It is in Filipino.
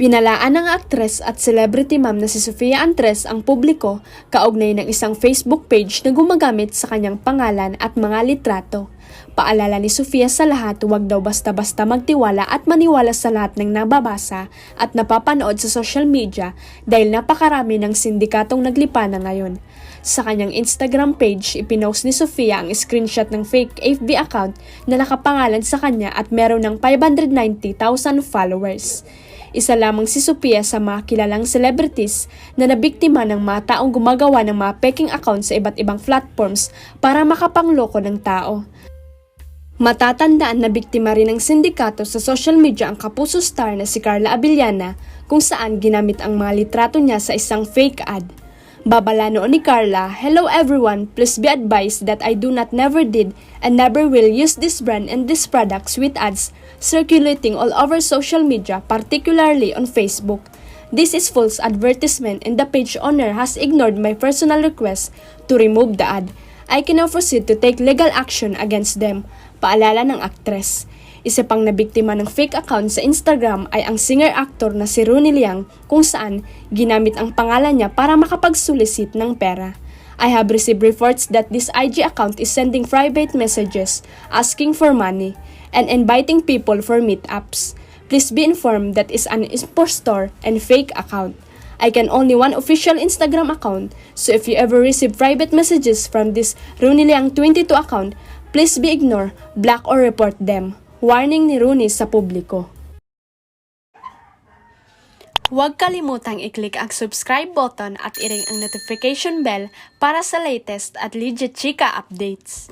Binalaan ng aktres at celebrity ma'am na si Sofia Antres ang publiko kaugnay ng isang Facebook page na gumagamit sa kanyang pangalan at mga litrato. Paalala ni Sofia sa lahat huwag daw basta-basta magtiwala at maniwala sa lahat ng nababasa at napapanood sa social media dahil napakarami ng sindikatong naglipa na ngayon. Sa kanyang Instagram page, ipinost ni Sofia ang screenshot ng fake FB account na nakapangalan sa kanya at meron ng 590,000 followers. Isa lamang si Sophia sa mga kilalang celebrities na nabiktima ng mga taong gumagawa ng mga peking account sa iba't ibang platforms para makapangloko ng tao. Matatandaan na biktima rin ng sindikato sa social media ang kapuso star na si Carla Abellana kung saan ginamit ang mga litrato niya sa isang fake ad. Babala noon ni Carla, Hello everyone, please be advised that I do not never did and never will use this brand and these products with ads circulating all over social media, particularly on Facebook. This is false advertisement and the page owner has ignored my personal request to remove the ad. I can now to take legal action against them. Paalala ng aktres. Isa pang nabiktima ng fake account sa Instagram ay ang singer-actor na si Rooney Liang kung saan ginamit ang pangalan niya para makapagsulisit ng pera. I have received reports that this IG account is sending private messages asking for money and inviting people for meetups. Please be informed that is an impostor and fake account. I can only one official Instagram account, so if you ever receive private messages from this Rooney Liang 22 account, please be ignore, block or report them. Warning ni Rooney sa publiko. Huwag kalimutang i-click ang subscribe button at i-ring ang notification bell para sa latest at legit chika updates.